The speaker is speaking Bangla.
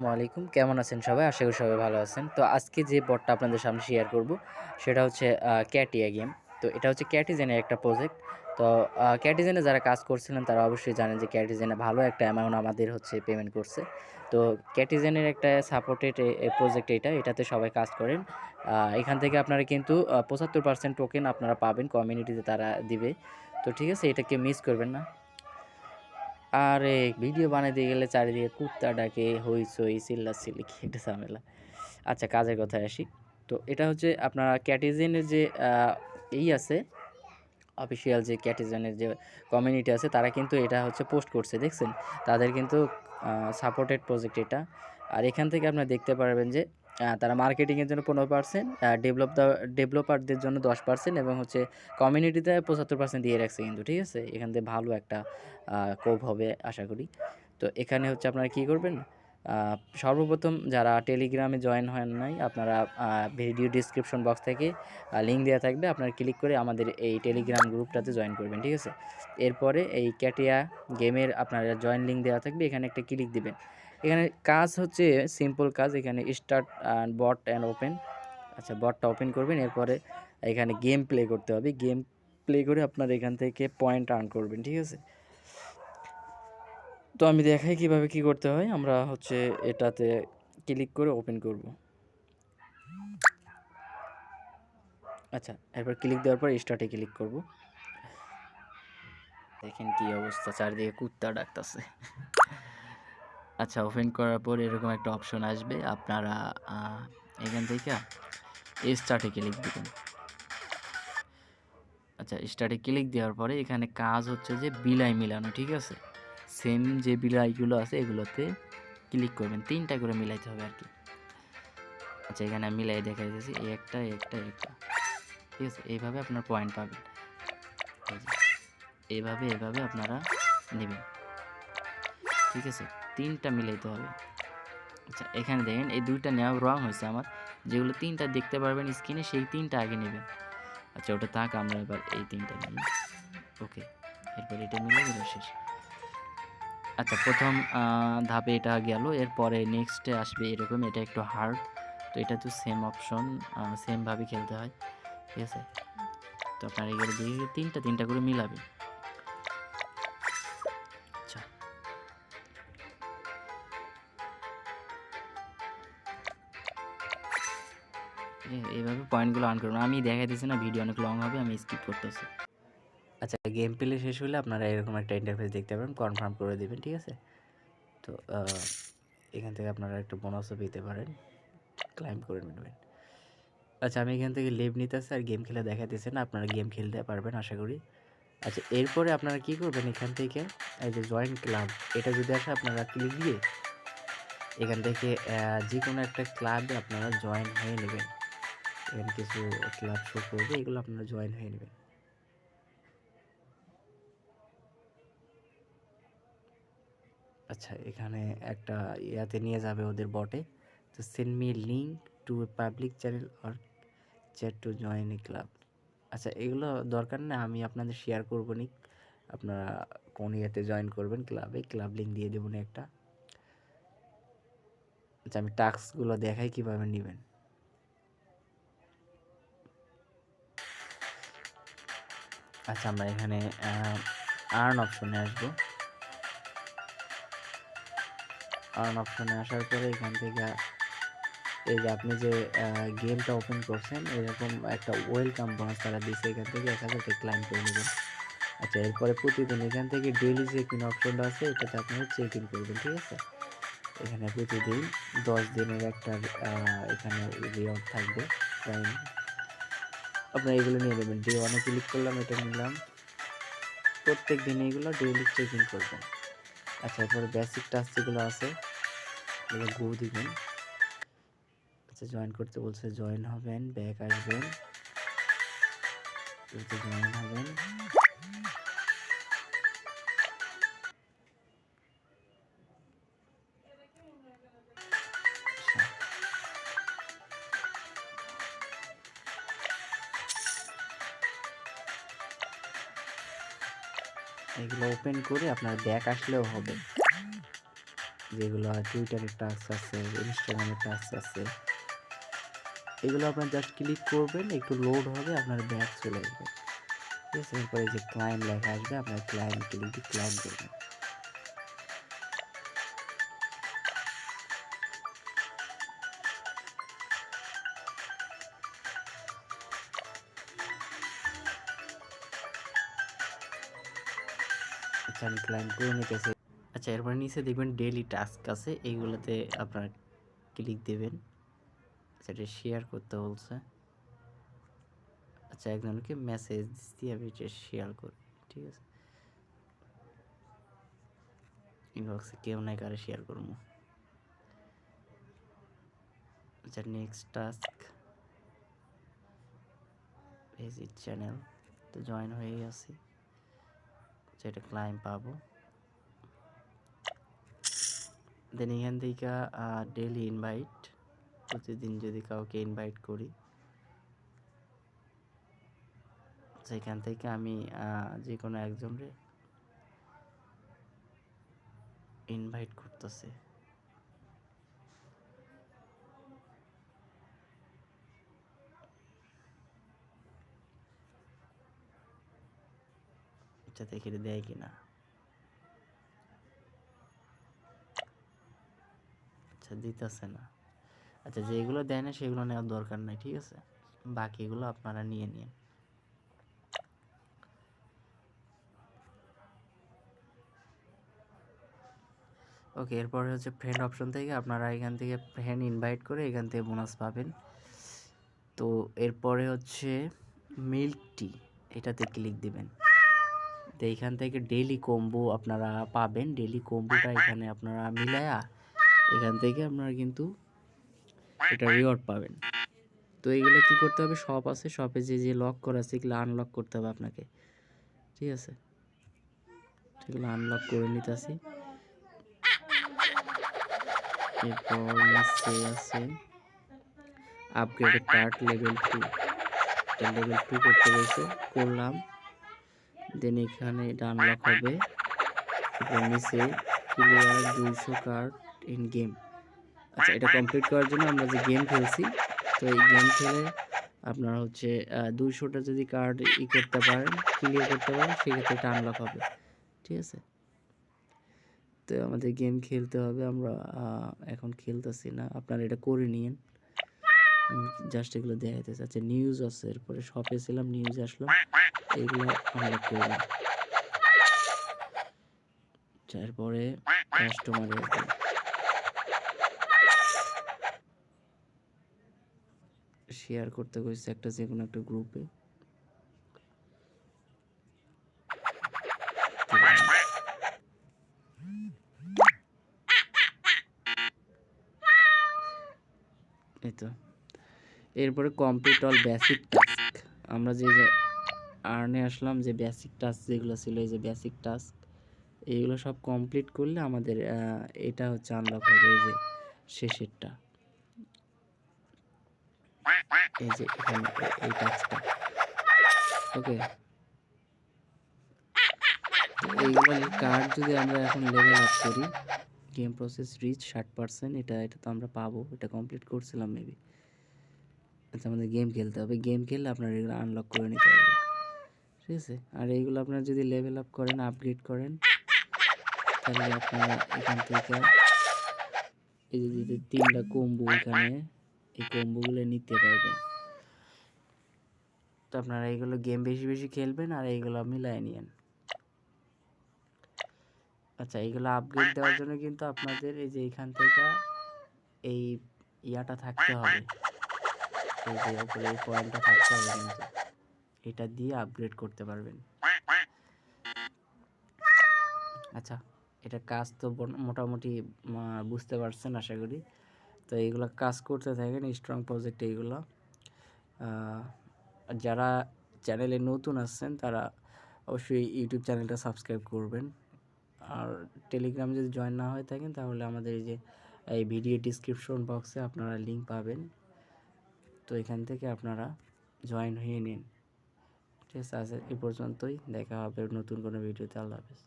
আলাইকুম কেমন আছেন সবাই? আশা করি সবাই ভালো আছেন। তো আজকে যে বটটা আপনাদের সামনে শেয়ার করব, সেটা হচ্ছে ক্যাটিয়া গেম তো এটা হচ্ছে ক্যাটিজেনের একটা প্রজেক্ট তো ক্যাটিজেনে যারা কাজ করছিলেন, তারা অবশ্যই জানেন যে ক্যাটিজেনে ভালো একটা অ্যামাউন্ট আমাদের হচ্ছে পেমেন্ট করছে। তো ক্যাটিজেনের একটা সাপোর্টেড প্রজেক্ট এটা। এটাতে সবাই কাজ করেন। এখান থেকে আপনারা কিন্তু পঁচাত্তর পার্সেন্ট টোকেন আপনারা পাবেন। কমিউনিটিতে তারা দিবে। তো ঠিক আছে, এটাকে মিস করবেন না। আরে, ভিডিও বানাইতে গেলে চারিদিকে কুত্তা ডাকে, হইচই, চিল্লাচিল্লি কি একটা ঝামেলা। আচ্ছা কাজের কথায় আসি। তো এটা হচ্ছে আপনার ক্যাটিজেনের যে এই আছে, অফিসিয়াল যে ক্যাটিজেনের যে কমিউনিটি আছে, তারা কিন্তু এটা হচ্ছে পোস্ট করছে, দেখছেন? তাদের কিন্তু সাপোর্টেড প্রজেক্ট এটা। আর এখান থেকে আপনারা দেখতে পারবেন যে তারা মার্কেটিংয়ের জন্য পনেরো পার্সেন্ট ডেভেলপ ডেভেলপারদের জন্য দশ পার্সেন্ট এবং হচ্ছে কমিউনিটিতে পঁচাত্তর পার্সেন্ট দিয়ে রাখছে কিন্তু, ঠিক আছে? এখান থেকে ভালো একটা কোপ হবে আশা করি। তো এখানে হচ্ছে আপনারা কী করবেন? সর্বপ্রথম যারা টেলিগ্রামে জয়েন হন নাই, আপনারা ভিডিও ডিসক্রিপশন বক্স থেকে লিঙ্ক দেওয়া থাকবে। আপনারা ক্লিক করে আমাদের এই টেলিগ্রাম গ্রুপটাতে জয়েন করবেন, ঠিক আছে? এরপরে এই ক্যাটিয়া গেমের আপনারা জয়েন লিঙ্ক দেওয়া থাকবে। এখানে একটা ক্লিক দিবেন। এখানে কাজ হচ্ছে সিম্পল কাজ, এখানে start and bot and open আচ্ছা বটটা ওপেন করবেন, এরপরে এখানে গেম প্লে করতে হবে। গেম প্লে করে আপনার এখান থেকে পয়েন্ট আর্ন করবেন, ঠিক আছে? তো আমি দেখাই কীভাবে কি করতে হয়। আমরা হচ্ছে এটাতে ক্লিক করে ওপেন করব। আচ্ছা এরপর ক্লিক দেওয়ার পর স্টার্টে ক্লিক করব। দেখেন কি অবস্থা, চারিদিকে কুত্তা ডাকতেছে। আচ্ছা ওপেন করার পর এরকম একটা অপশন আসবে। আপনারা এখান থেকে স্টার্টে ক্লিক দিবেন। আচ্ছা স্টার্টে ক্লিক দেওয়ার পরে এখানে কাজ হচ্ছে যে বিলাই মিলানো, ঠিক আছে? সেম যে বিলাইগুলো আছে, এগুলোতে ক্লিক করবেন। তিনটা করে মিলাইতে হবে আর কি আচ্ছা এখানে মিলাই দেখাই দিয়েছি এই একটা একটা একটা। ঠিক আছে? এইভাবে আপনার পয়েন্ট পাবেন। এইভাবে এভাবে আপনারা নেবেন। ঠিক আছে? তিনটা মিলাইতে হবে। আচ্ছা এখানে দেখেন, এই দুইটা নেওয়া রং হয়েছে আমার। যেগুলো তিনটা দেখতে পারবেন স্ক্রিনে সেই তিনটা আগে নেবেন। আচ্ছা ওটা থাক, আমরা এবার এই তিনটা নিই। ওকে এরপর এটা মিলে গেল শেষ। আচ্ছা প্রথম ধাপে এটা গেল, এরপরে নেক্সটে আসবে এরকম, এটা একটু হার্ড তো এটা তো সেম অপশন সেমভাবে খেলতে হয়। ঠিক আছে? তো আপনার এগুলো দিয়ে তিনটা তিনটা করে মিলাবে এইভাবে পয়েন্টগুলো আর্ন করুন। আমি দেখা দিচ্ছি না ভিডিও অনেক লং হবে, আমি স্কিপ করতেছি। আচ্ছা গেম প্লে শেষ হলে আপনারা এরকম একটা ইন্টারফেস দেখতে পাবেন কনফার্ম করে দেবেন, ঠিক আছে? তো এখান থেকে আপনারা একটু বোনাসও পেতে পারেন ক্লাইম করে নেবেন। আচ্ছা আমি এখান থেকে লেভ নিতেছি, আর গেম খেলে দেখাতেছি না, আপনারা গেম খেলতে পারবেন, আশা করি। আচ্ছা এরপরে আপনারা কি করবেন এখান থেকে, এই যে জয়েন্ট ক্লাব এটা যদি আসে, আপনারা ক্লিক দিয়ে এখান থেকে যে কোনো একটা ক্লাবে আপনারা জয়েন হয়ে নেবেন। এখানে কিছু ক্লাব শো করবে এগুলো আপনারা জয়েন হয়ে নেবেন। আচ্ছা এখানে একটা ইয়াতে নিয়ে যাবে ওদের বটে। তো send me link to a public channel or chat to join a club আচ্ছা এগুলো দরকার না, আমি আপনাদের শেয়ার করব নি আপনারা কোন ইয়েতে জয়েন করবেন ক্লাবে ক্লাব লিঙ্ক দিয়ে দেবো না একটা। আচ্ছা আমি টাস্কগুলো দেখাই কীভাবে নেবেন। আচ্ছা আমরা এখানে আর্ন অপশনে আসব। আর্ন অপশনে আসার পরে এখান থেকে এই যে আপনি যে গেমটা ওপেন করছেন, এরকম একটা ওয়েলকাম বোনাস তারা দিচ্ছে এখান থেকে, এক হাজার ক্লাইম করে নেবেন। আচ্ছা এরপরে প্রতিদিন এখান থেকে ডেইলি যে ইন অপশনটা আছে, এটাতে আপনারা চেক ইন করবেন, ঠিক আছে? এখানে প্রতিদিন দশ দিনের একটা এখানে রিওয়ার্ড থাকবে ক্লাইম আপনারা এগুলো নিয়ে নেবেন ডে ওয়ানে ক্লিক করলাম, এটা নিলাম। প্রত্যেক দিন এগুলো ডেইলি চেক করবেন। আচ্ছা এরপরে বেসিক টাস্ক যেগুলো আছে, এগুলো গো দিবেন। আচ্ছা জয়েন করতে বলছে জয়েন হবেন ব্যাক আসবেন। জয়েন হবেন। এগুলো ওপেন করে আপনার ব্যাক আসলেও হবে। যেগুলো টুইটারের টাস্ক আছে ইনস্টাগ্রামের টাস্ক আছে, এগুলো আপনার জাস্ট ক্লিক করবেন, একটু লোড হবে, আপনার ব্যাক চলে আসবে। ঠিক আছে? এরপরে যে ক্লায়েন্ট লেখা আসবে, আপনার ক্লায়েন্ট ক্লিক ক্লায়েন্ট করবেন। আচ্ছা আমি ক্লায়েন্ট করে নিতেছি। আচ্ছা এরপর নিচে দেখবেন ডেইলি টাস্ক আছে, এইগুলোতে আপনার ক্লিক দেবেন। সেটা শেয়ার করতে বলছে। আচ্ছা একজনকে মেসেজ দিয়ে আমি এটা শেয়ার করি, ঠিক আছে? ইনবক্সে কেউ নাই, কারে শেয়ার করব? আচ্ছা নেক্সট টাস্ক ভিজিট চ্যানেল তো জয়েন হয়ে গেছি। যেটা ক্লাইম পাবো। দেন এখান থেকে ডেলি ইনভাইট প্রতিদিন যদি কাউকে ইনভাইট করি। সেখান থেকে আমি যে কোনো একজনরে ইনভাইট করতেছি। দেখি এটা দেয় কিনা? আচ্ছা দিতেছে না। আচ্ছা যেগুলো দেয় না সেগুলো নেওয়ার দরকার নাই, ঠিক আছে? বাকিগুলো আপনারা নিয়ে নিন। ওকে, এরপরে হচ্ছে ফ্রেন্ড অপশন থেকে আপনারা এখান থেকে ফ্রেন্ড ইনভাইট করে এখান থেকে বোনাস পাবেন। তো, এরপরে হচ্ছে মিল্ক টি এটাতে ক্লিক দিবেন। তো এইখান থেকে ডেইলি কম্বো আপনারা পাবেন। ডেইলি কম্বোটা এখানে আপনারা মিলায়া এখান থেকে আপনারা কিন্তু এটা রিওয়ার্ড পাবেন। তো এইগুলো কি করতে হবে? শপ আছে শপে যে যে লক করা আছে, এগুলো আনলক করতে হবে আপনাকে। ঠিক আছে? সেগুলো আনলক করে নিতেছি। এরপর নিচে আছে upgrade card level two level two করতে বলছে। করলাম। দেন এখানে এটা আনলক হবে। নিচে ক্লিয়ার দুইশো কার্ড ইন গেম আচ্ছা এটা কমপ্লিট করার জন্য আমরা যে গেম খেলছি, তো এই গেম খেলে আপনার হচ্ছে দুইশোটা যদি কার্ড ই করতে পারেন ক্লিয়ার করতে পারেন, সেক্ষেত্রে এটা আনলক হবে। ঠিক আছে? তো আমাদের গেম খেলতে হবে আমরা এখন খেলতেছি না। আপনারা এটা করে নিন জাস্ট এগুলো দেখাইতেছি। আচ্ছা নিউজ আছে। এরপরে শপে ছিলাম নিউজ আসলাম এগুলো আনলক করলাম আচ্ছা, এরপরে কাস্টমার শেয়ার করতে কইছে একটা যে কোনো একটা গ্রুপে এরপরে কমপ্লিট অল বেসিক টাস্ক আমরা যে আর্নে আসলাম যে বেসিক টাস্ক যেগুলো ছিল, এই যে বেসিক টাস্ক এইগুলো সব কমপ্লিট করলে আমাদের এটা হচ্ছে আনলক হবে এই যে শেষেরটা। এই যে এখানে এই টাস্কটা ওকে এইগুলো কার্ড যদি আমরা এখন লেভেল আপ করি গেম প্রসেস রিচ ষাট পার্সেন্ট এটা এটা তো আমরা পাবো, এটা কমপ্লিট করছিলাম মেবি আচ্ছা আমাদের গেম খেলতে হবে। গেম খেললে আপনার এগুলো আনলক করে নিতে হবে ঠিক আছে? আর এইগুলো আপনার যদি লেভেল আপ করেন আপগ্রেড করেন, তাহলে আপনারা এখান থেকে এই যে তিনটা কম্বো এখানে এই কম্বোগুলো নিতে পারবেন। তো আপনারা এইগুলো গেম বেশি বেশি খেলবেন আর এইগুলো মিলাই নিয়েন। আচ্ছা এইগুলো আপগ্রেড দেওয়ার জন্য কিন্তু আপনাদের এই যে এখান থেকে এই ইয়াটা থাকতে হবে। এই যে উপরে, এই পয়েন্টটা থাকতে হবে কিন্তু। এটা দিয়ে আপগ্রেড করতে পারবেন। আচ্ছা এটা কাজ তো মোটামুটি বুঝতে পারছেন আশা করি। তো এইগুলো কাজ করতে থাকেন স্ট্রং প্রজেক্ট এইগুলো। যারা চ্যানেলে নতুন আসছেন তারা অবশ্যই ইউটিউব চ্যানেলটা সাবস্ক্রাইব করবেন। আর টেলিগ্রাম যদি জয়েন না হয়ে থাকেন, তাহলে আমাদের এই যে, এই ভিডিও ডিসক্রিপশন বক্সে আপনারা লিঙ্ক পাবেন। তো এখান থেকে আপনারা জয়েন হয়ে নিন। আছে আজ এ পর্যন্তই। দেখা হবে নতুন কোনো ভিডিওতে। আল্লাহ হাফেজ।